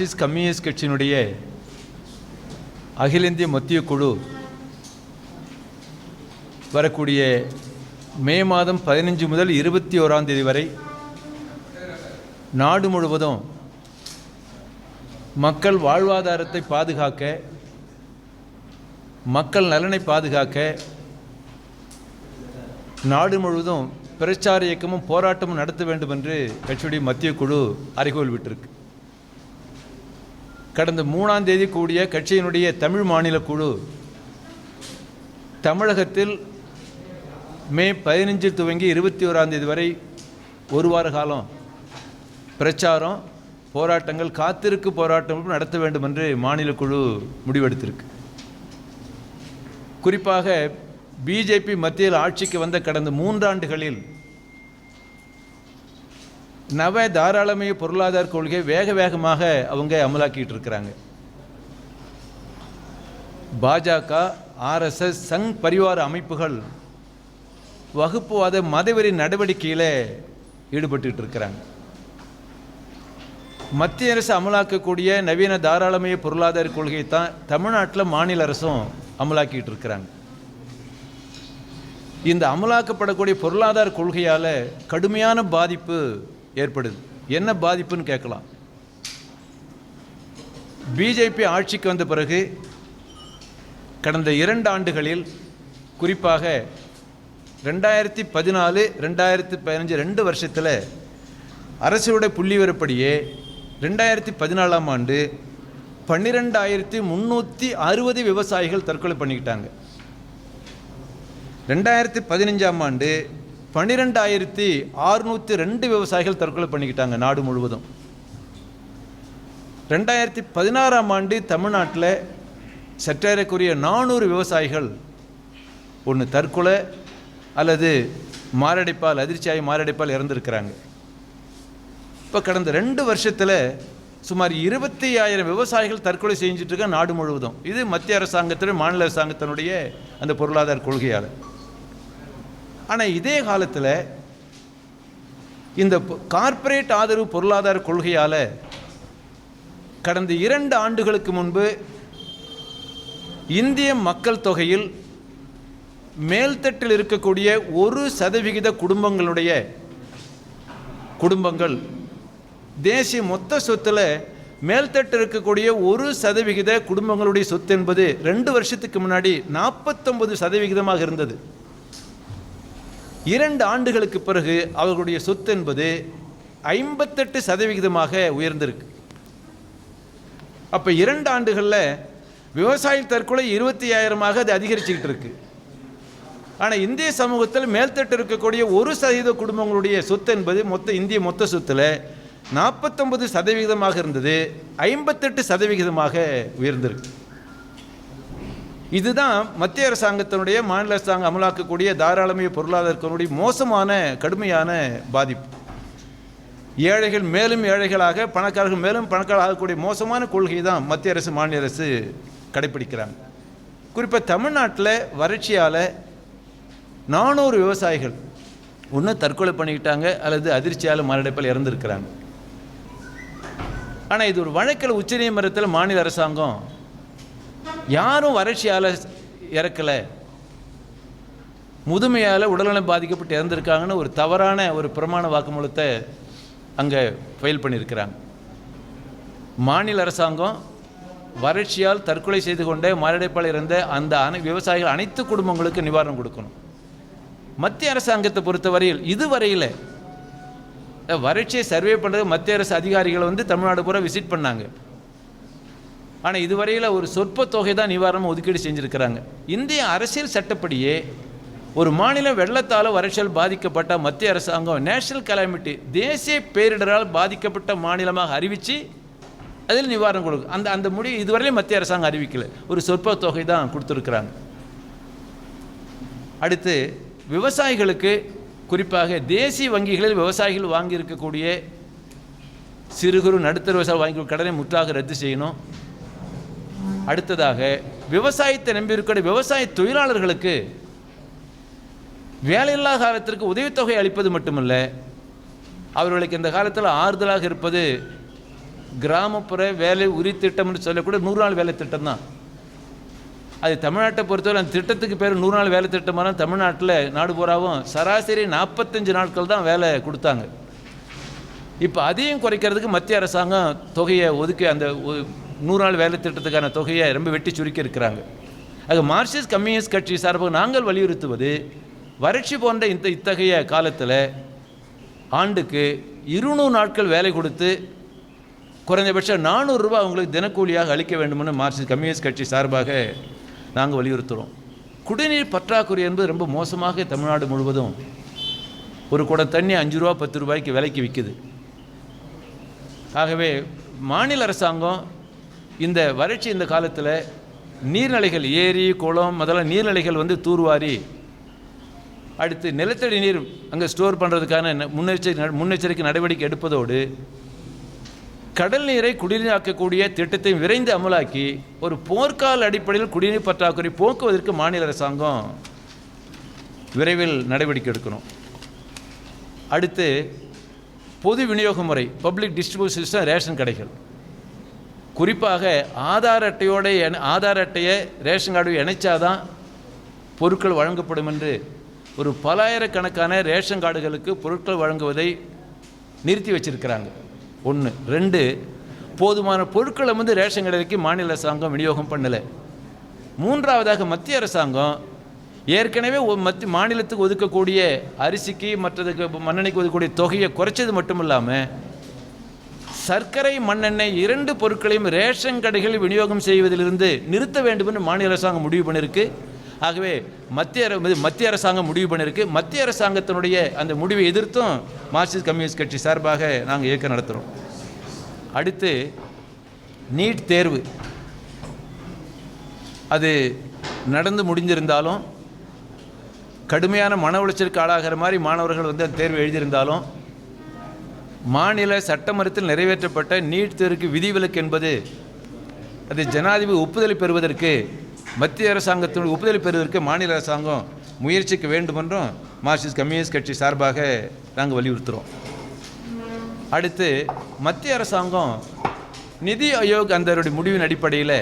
Marxist communist கட்சியினுடைய அகில இந்திய மத்திய குழு வரக்கூடிய மே மாதம் பதினஞ்சு முதல் இருபத்தி ஓராம் தேதி வரை நாடு முழுவதும் மக்கள் வாழ்வாதாரத்தை பாதுகாக்க மக்கள் நலனை பாதுகாக்க நாடு முழுவதும் பிரச்சார இயக்கமும் போராட்டமும் நடத்த வேண்டும் என்று கட்சியுடைய மத்திய குழு அறிகோல் விட்டிருக்கு. கடந்த மூணாம் தேதி கூடிய கட்சியினுடைய தமிழ் மாநில குழு தமிழகத்தில் மே பதினஞ்சு துவங்கி இருபத்தி ஓராம் தேதி வரை ஒரு வார காலம் பிரச்சாரம் போராட்டங்கள் காத்திருக்கு போராட்டங்களும் நடத்த வேண்டும் என்று மாநில குழு முடிவெடுத்திருக்கு. குறிப்பாக பிஜேபி மத்தியில் ஆட்சிக்கு வந்த கடந்த மூன்றாண்டுகளில் நவ தாராளமய பொருளாதார கொள்கையை வேக வேகமாக அவங்க அமலாக்கிட்டு இருக்கிறாங்க. பாஜக ஆர்எஸ்எஸ் சங் பரிவார அமைப்புகள் வகுப்புவாத மதவெறி நடவடிக்கையில் ஈடுபட்டு இருக்கிறாங்க. மத்திய அரசு அமலாக்கக்கூடிய நவீன தாராளமய பொருளாதார கொள்கையை தான் தமிழ்நாட்டில் மாநில அரசும் அமலாக்கிட்டு இருக்கிறாங்க. இந்த அமலாக்கப்படக்கூடிய பொருளாதார கொள்கையால் கடுமையான பாதிப்பு ஏற்படுது. என்ன பாதிப்புன்னு கேட்கலாம். பிஜேபி ஆட்சிக்கு வந்த பிறகு கடந்த இரண்டு ஆண்டுகளில் குறிப்பாக ரெண்டாயிரத்தி பதினாலு ரெண்டாயிரத்தி பதினஞ்சு ரெண்டு வருஷத்தில் அரசுடைய புள்ளிவரப்படியே ரெண்டாயிரத்தி பதினாலாம் ஆண்டு பன்னிரெண்டாயிரத்தி முந்நூற்றி அறுபது விவசாயிகள் தற்கொலை பண்ணிக்கிட்டாங்க. ரெண்டாயிரத்தி பதினஞ்சாம் ஆண்டு பன்னிரெண்டாயிரத்தி அறுநூற்றி ரெண்டு விவசாயிகள் தற்கொலை பண்ணிக்கிட்டாங்க நாடு முழுவதும். ரெண்டாயிரத்தி பதினாறாம் ஆண்டு தமிழ்நாட்டில் சற்றேறக்குரிய நானூறு விவசாயிகள் ஒன்று தற்கொலை அல்லது மாரடைப்பால் அதிர்ச்சியாகி மாரடைப்பால் இறந்துருக்கிறாங்க. இப்போ கடந்த ரெண்டு வருஷத்தில் சுமார் இருபத்தி ஆயிரம் விவசாயிகள் தற்கொலை செஞ்சுட்டு இருக்க நாடு முழுவதும். இது மத்திய அரசாங்கத்தினுடைய மாநில அரசாங்கத்தினுடைய அந்த பொருளாதார கொள்கையால். ஆனால் இதே காலத்தில் இந்த கார்ப்பரேட் ஆதரவு பொருளாதார கொள்கையால் கடந்த இரண்டு ஆண்டுகளுக்கு முன்பு இந்திய மக்கள் தொகையில் மேல்தட்டில் இருக்கக்கூடிய ஒரு சதவிகித குடும்பங்களுடைய குடும்பங்கள் தேசிய மொத்த சொத்தில் மேல்தட்டு இருக்கக்கூடிய ஒரு சதவிகித குடும்பங்களுடைய சொத்து என்பது ரெண்டு வருஷத்துக்கு முன்னாடி நாற்பத்தொம்பது சதவிகிதமாக இருந்தது. இரண்டு ஆண்டுகளுக்கு பிறகு அவர்களுடைய சொத்து என்பது ஐம்பத்தெட்டு சதவிகிதமாக உயர்ந்திருக்கு. அப்போ இரண்டு ஆண்டுகளில் விவசாய தற்கொலை இருபத்தி ஆயிரமாக அது அதிகரிச்சுக்கிட்டு இருக்கு. ஆனால் இந்திய சமூகத்தில் மேல்தட்டு இருக்கக்கூடிய ஒரு சதவீத குடும்பங்களுடைய சொத்து என்பது மொத்த இந்திய மொத்த சொத்தில் நாற்பத்தொம்பது சதவிகிதமாக இருந்தது ஐம்பத்தெட்டு சதவிகிதமாக உயர்ந்திருக்கு. இதுதான் மத்திய அரசாங்கத்தினுடைய மாநில அரசாங்கம் அமலாக்கக்கூடிய தாராளமய பொருளாதாரத்தினுடைய மோசமான கடுமையான பாதிப்பு. ஏழைகள் மேலும் ஏழைகளாக பணக்காரர்கள் மேலும் பணக்காரர்கள் ஆகக்கூடிய மோசமான கொள்கை தான் மத்திய அரசு மாநில அரசு கடைப்பிடிக்கிறாங்க. குறிப்பாக தமிழ்நாட்டில் வறட்சியால் நானூறு விவசாயிகள் ஒன்று தற்கொலை பண்ணிக்கிட்டாங்க அல்லது அதிர்ச்சியால் மாரடைப்பில் இறந்துருக்கிறாங்க. ஆனால் இது ஒரு வழக்கில் உச்சநீதிமன்றத்தில் மாநில அரசாங்கம் யாரும் வறட்சியால் இறக்கலை. முதுமையால் உடல்நலம் பாதிக்கப்பட்டு இறந்துருக்காங்கன்னு ஒரு தவறான ஒரு பிரமாண வாக்குமூலத்தை அங்கே ஃபைல் பண்ணியிருக்கிறாங்க. மாநில அரசாங்கம் வறட்சியால் தற்கொலை செய்து கொண்டே மாரடைப்பால் இருந்த அந்த அனை விவசாயிகள் அனைத்து குடும்பங்களுக்கு நிவாரணம் கொடுக்கணும். மத்திய அரசாங்கத்தை பொறுத்தவரையில் இதுவரையில் வறட்சியை சர்வே பண்ணுறது மத்திய அரசு அதிகாரிகள் வந்து தமிழ்நாடு பூரா விசிட் பண்ணாங்க. ஆனால் இதுவரையில் ஒரு சொற்ப தொகை தான் நிவாரணம் ஒதுக்கீடு செஞ்சுருக்கிறாங்க. இந்திய அரசியல் சட்டப்படியே ஒரு மாநிலம் வெள்ளத்தால் வறட்சியால் பாதிக்கப்பட்ட மத்திய அரசாங்கம் நேஷனல் கலாமிட்டி தேசிய பேரிடரால் பாதிக்கப்பட்ட மாநிலமாக அறிவித்து அதில் நிவாரணம் கொடுக்கும் அந்த அந்த முடிவு இதுவரையிலும் மத்திய அரசாங்கம் அறிவிக்கலை. ஒரு சொற்ப தொகை தான் கொடுத்துருக்குறாங்க. அடுத்து விவசாயிகளுக்கு குறிப்பாக தேசிய வங்கிகளில் விவசாயிகள் வாங்கியிருக்கக்கூடிய சிறு குறு நடுத்தர விவசாயம் வாங்கி கடனை முற்றாக ரத்து செய்யணும். அடுத்ததாக விவசாயத்தை நம்பியிருக்கிற விவசாய தொழிலாளர்களுக்கு வேலையில்லா காலத்திற்கு உதவித்தொகை அளிப்பது மட்டுமல்ல அவர்களுக்கு இந்த காலத்தில் ஆறுதலாக இருப்பது கிராமப்புற வேலை உரி திட்டம்னு சொல்லக்கூடிய நூறு நாள் வேலை திட்டம் தான். அது தமிழ்நாட்டை பொறுத்தவரை அந்த திட்டத்துக்கு பேர் நூறு நாள் வேலை திட்டமான தமிழ்நாட்டில் நாடு பூராவும் சராசரி நாற்பத்தஞ்சு நாட்கள் தான் வேலை கொடுத்தாங்க. இப்போ அதையும் குறைக்கிறதுக்கு மத்திய அரசாங்கம் தொகையை ஒதுக்கி அந்த நூறு நாள் வேலை திட்டத்துக்கான தொகையை ரொம்ப வெட்டி சுருக்கி இருக்கிறாங்க. ஆக மார்க்சிஸ்ட் கம்யூனிஸ்ட் கட்சி சார்பாக நாங்கள் வலியுறுத்துவது வறட்சி போன்ற இந்த இத்தகைய காலத்தில் ஆண்டுக்கு இருநூறு நாட்கள் வேலை கொடுத்து குறைந்தபட்சம் நானூறுரூவா அவங்களுக்கு தினக்கூலியாக அளிக்க வேண்டும்னு மார்க்சிஸ்ட் கம்யூனிஸ்ட் கட்சி சார்பாக நாங்கள் வலியுறுத்துகிறோம் குடிநீர் பற்றாக்குறை என்பது ரொம்ப மோசமாக தமிழ்நாடு முழுவதும் ஒரு குடம் தண்ணி அஞ்சு ரூபா பத்து ரூபாய்க்கு விலைக்கு விற்குது ஆகவே மாநில அரசாங்கம் இந்த வறட்சி இந்த காலத்தில் நீர்நிலைகள் ஏரி குளம் முதல்ல நீர்நிலைகள் வந்து தூர்வாரி. அடுத்து நிலத்தடி நீர் அங்கே ஸ்டோர் பண்ணுறதுக்கான முன்னெச்சரிக்கை முன்னெச்சரிக்கை நடவடிக்கை எடுப்பதோடு கடல் நீரை குடிநீராக்கக்கூடிய திட்டத்தை விரைந்து அமலாக்கி ஒரு போர்க்கால அடிப்படையில் குடிநீர் பற்றாக்குறை போக்குவதற்கு மாநில அரசாங்கம் விரைவில் நடவடிக்கை எடுக்கணும். அடுத்து பொது விநியோக முறை பப்ளிக் டிஸ்ட்ரிபியூஷன் சிஸ்டம் ரேஷன் கடைகள். குறிப்பாக ஆதார் அட்டையோட ஆதார் அட்டையை ரேஷன் கார்டு இணைச்சாதான் பொருட்கள் வழங்கப்படும் என்று ஒரு பலாயிரக்கணக்கான ரேஷன் கார்டுகளுக்கு பொருட்கள் வழங்குவதை நிறுத்தி வச்சிருக்கிறாங்க. ஒன்று ரெண்டு போதுமான பொருட்களை வந்து ரேஷன் கடைக்கு மாநில அரசாங்கம் விநியோகம் பண்ணலை. மூன்றாவதாக மத்திய அரசாங்கம் ஏற்கனவே மத்திய மாநிலத்துக்கு ஒதுக்கக்கூடிய அரிசிக்கு மற்றதுக்கு மண்ணெண்ணைக்கு ஒதுக்கக்கூடிய தொகையை குறைச்சது மட்டும் இல்லாமல் சர்க்கரை மண்ணெண்ணெய் இரண்டு பொருட்களையும் ரேஷன் கடைகளில் விநியோகம் செய்வதிலிருந்து நிறுத்த வேண்டும் என்று மாநில அரசாங்கம் முடிவு பண்ணியிருக்கு. ஆகவே மத்திய மத்திய அரசாங்கம் முடிவு பண்ணியிருக்கு. மத்திய அரசாங்கத்தினுடைய அந்த முடிவை எதிர்த்தும் மார்க்சிஸ்ட் கம்யூனிஸ்ட் கட்சி சார்பாக நாங்கள் இயக்கம் நடத்துகிறோம் அடுத்து நீட் தேர்வு. அது நடந்து முடிஞ்சிருந்தாலும் கடுமையான மன உளைச்சலுக்கு ஆளாகிற மாதிரி மாணவர்கள் வந்து அந்த தேர்வு எழுதியிருந்தாலும் மாநில சட்டமன்றத்தில் நிறைவேற்றப்பட்ட நீட் தேர்வுக்கு விதிவிலக்கு என்பது அது ஜனாதிபதி ஒப்புதலை பெறுவதற்கு மத்திய அரசாங்கத்தினுடைய ஒப்புதலை பெறுவதற்கு மாநில அரசாங்கம் முயற்சிக்க வேண்டும் என்றும் மார்க்சிஸ்ட் கம்யூனிஸ்ட் கட்சி சார்பாக நாங்கள் வலியுறுத்துகிறோம் அடுத்து மத்திய அரசாங்கம் நிதி ஆயோக் அந்தருடைய முடிவின் அடிப்படையில்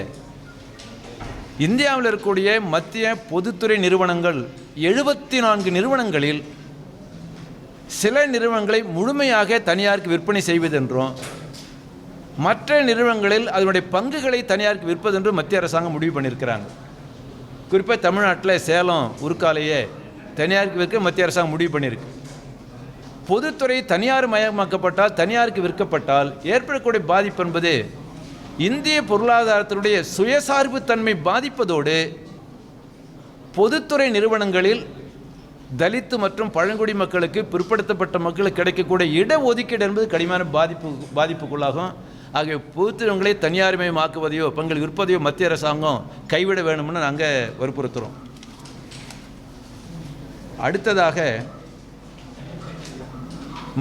இந்தியாவில் இருக்கக்கூடிய மத்திய பொதுத்துறை நிறுவனங்கள் எழுபத்தி நான்கு நிறுவனங்களில் சில நிறுவனங்களை முழுமையாக தனியாருக்கு விற்பனை செய்வதென்றும் மற்ற நிறுவனங்களில் அதனுடைய பங்குகளை தனியாருக்கு விற்பதென்றும் மத்திய அரசாங்கம் முடிவு பண்ணியிருக்கிறாங்க. குறிப்பாக தமிழ்நாட்டில் சேலம் உருக்காலையே தனியாருக்கு விற்க மத்திய அரசாங்கம் முடிவு பண்ணியிருக்கு. பொதுத்துறை தனியார் மயமாக்கப்பட்டால் தனியாருக்கு விற்கப்பட்டால் ஏற்படக்கூடிய பாதிப்பு என்பது இந்திய பொருளாதாரத்தினுடைய சுயசார்பு தன்மை பாதிப்பதோடு பொதுத்துறை நிறுவனங்களில் தலித்து மற்றும் பழங்குடி மக்களுக்கு பிற்படுத்தப்பட்ட மக்களுக்கு கிடைக்கக்கூடிய இட ஒதுக்கீடு என்பது கடுமையான பாதிப்பு பாதிப்புக்குள்ளாகும். ஆகிய பொதுத்துறைகளை தனியார்மயமாக்குவதையோ பங்கள் விற்பதையோ மத்திய அரசாங்கம் கைவிட வேணும்னு நாங்கள் வற்புறுத்துகிறோம் அடுத்ததாக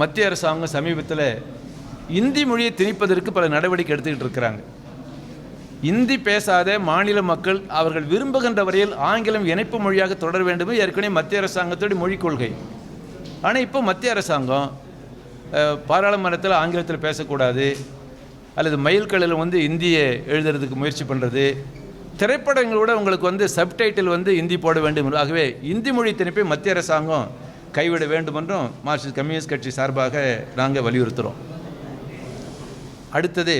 மத்திய அரசாங்கம் சமீபத்தில் இந்தி மொழியை திணிப்பதற்கு பல நடவடிக்கை எடுத்துக்கிட்டு இருக்கிறாங்க. இந்தி பேசாத மாநில மக்கள் அவர்கள் விரும்புகின்ற வரையில் ஆங்கிலம் இணைப்பு மொழியாக தொடர வேண்டும் ஏற்கனவே மத்திய அரசாங்கத்துடைய மொழிக் கொள்கை. ஆனால் இப்போ மத்திய அரசாங்கம் பாராளுமன்றத்தில் ஆங்கிலத்தில் பேசக்கூடாது அல்லது மைல்கல்லில் வந்து இந்தியை எழுதுறதுக்கு முயற்சி பண்ணுறது திரைப்படங்களோட உங்களுக்கு வந்து சப்டைட்டில் வந்து இந்தி போட வேண்டும். ஆகவே இந்தி மொழி திணிப்பை மத்திய அரசாங்கம் கைவிட வேண்டும் என்றும் மார்க்சிஸ்ட் கம்யூனிஸ்ட் கட்சி சார்பாக நாங்கள் வலியுறுத்துகிறோம் அடுத்தது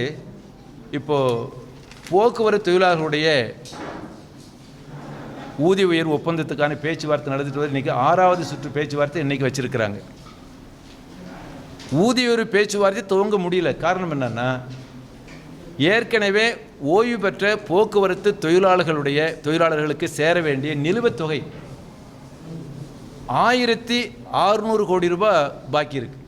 இப்போது போக்குவரத்து தொழிலாளர்களுடைய ஊதிய உயர்வு ஒப்பந்தத்துக்கான பேச்சுவார்த்தை நடந்துட்டு வருது இன்றைக்கி ஆறாவது சுற்று பேச்சுவார்த்தை இன்றைக்கி வச்சுருக்கிறாங்க. ஊதிய உயர்வு பேச்சுவார்த்தை துவங்க முடியல. காரணம் என்னென்னா ஏற்கனவே ஓய்வு பெற்ற போக்குவரத்து தொழிலாளர்களுடைய தொழிலாளர்களுக்கு சேர வேண்டிய நிலுவைத் தொகை ஆயிரத்தி ஆறுநூறு கோடி ரூபாய் பாக்கி இருக்குது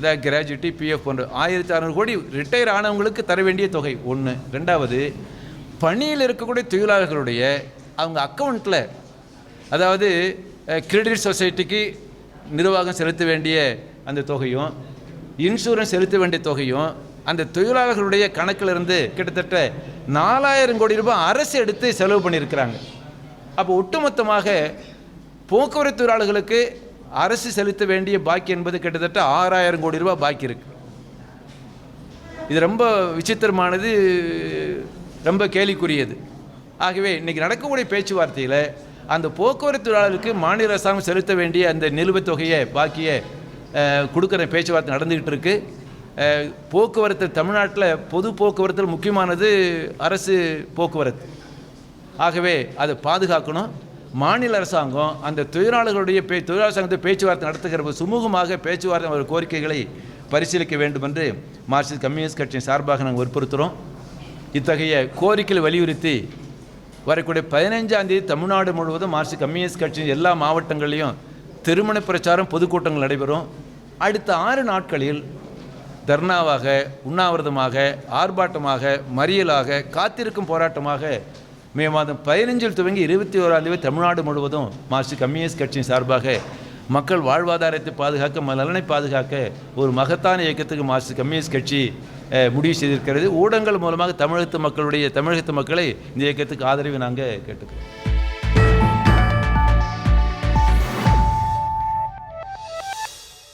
அதாவது கிராஜுவிட்டி பிஎஃப் போன்ற ஆயிரத்தி அறநூறு கோடி ரிட்டையர் ஆனவங்களுக்கு தர வேண்டிய தொகை ஒன்று ரெண்டாவது பணியில் இருக்கக்கூடிய தொழிலாளர்களுடைய அவங்க அக்கௌண்ட்டில் அதாவது கிரெடிட் சொசைட்டிக்கு நிர்வாகம் செலுத்த வேண்டிய அந்த தொகையும் இன்சூரன்ஸ் செலுத்த வேண்டிய தொகையும் அந்த தொழிலாளர்களுடைய கணக்கில் இருந்து கிட்டத்தட்ட நாலாயிரம் கோடி ரூபாய் அரசு எடுத்து செலவு பண்ணியிருக்கிறாங்க. அப்போ ஒட்டுமொத்தமாக போக்குவரத்து தொழிலாளர்களுக்கு அரசு செலுத்த வேண்டிய பாக்கி என்பது கிட்டத்தட்ட ஆறாயிரம் கோடி ரூபாய் பாக்கி இருக்கு. இது ரொம்ப விசித்திரமானது ரொம்ப கேலிக்குரியது. ஆகவே இன்றைக்கி நடக்கக்கூடிய பேச்சுவார்த்தையில் அந்த போக்குவரத்து தொழிலாளருக்கு மாநில அரசாங்கம் செலுத்த வேண்டிய அந்த நிலுவைத் தொகையை பாக்கியை கொடுக்குற பேச்சுவார்த்தை நடந்துக்கிட்டு இருக்கு. போக்குவரத்து தமிழ்நாட்டில் பொது போக்குவரத்தில் முக்கியமானது அரசு போக்குவரத்து. ஆகவே அதை பாதுகாக்கணும். மாநில அரசாங்கம் அந்த தொழிலாளர்களுடைய பே தொழிலாளர் சங்கத்தை பேச்சுவார்த்தை நடத்துகிற போது சுமூகமாக பேச்சுவார்த்தை அவர் கோரிக்கைகளை பரிசீலிக்க வேண்டும் என்று மார்க்சிஸ்ட் கம்யூனிஸ்ட் கட்சியின் சார்பாக நாங்கள் வற்புறுத்துகிறோம் இத்தகைய கோரிக்கைகளை வலியுறுத்தி வரக்கூடிய பதினைஞ்சாம் தேதி தமிழ்நாடு முழுவதும் மார்க்சிஸ்ட் கம்யூனிஸ்ட் கட்சியின் எல்லா மாவட்டங்களிலும் திருமண பிரச்சாரம் பொதுக்கூட்டங்கள் நடைபெறும். அடுத்த ஆறு நாட்களில் தர்ணாவாக உண்ணாவிரதமாக ஆர்ப்பாட்டமாக மறியலாக காத்திருக்கும் போராட்டமாக மே மாதம் பதினஞ்சில் துவங்கி இருபத்தி ஓராம் தேதி தமிழ்நாடு முழுவதும் மார்க்சிஸ்ட் கம்யூனிஸ்ட் கட்சியின் சார்பாக மக்கள் வாழ்வாதாரத்தை பாதுகாக்க நலனை பாதுகாக்க ஒரு மகத்தான இயக்கத்துக்கு மார்க்சிஸ்ட் கம்யூனிஸ்ட் கட்சி முடிவு செய்திருக்கிறது. ஊடகங்கள் மூலமாக தமிழகத்து மக்களுடைய தமிழகத்து மக்களை இந்த இயக்கத்துக்கு ஆதரவை நாங்கள் கேட்டுக்கிறோம்.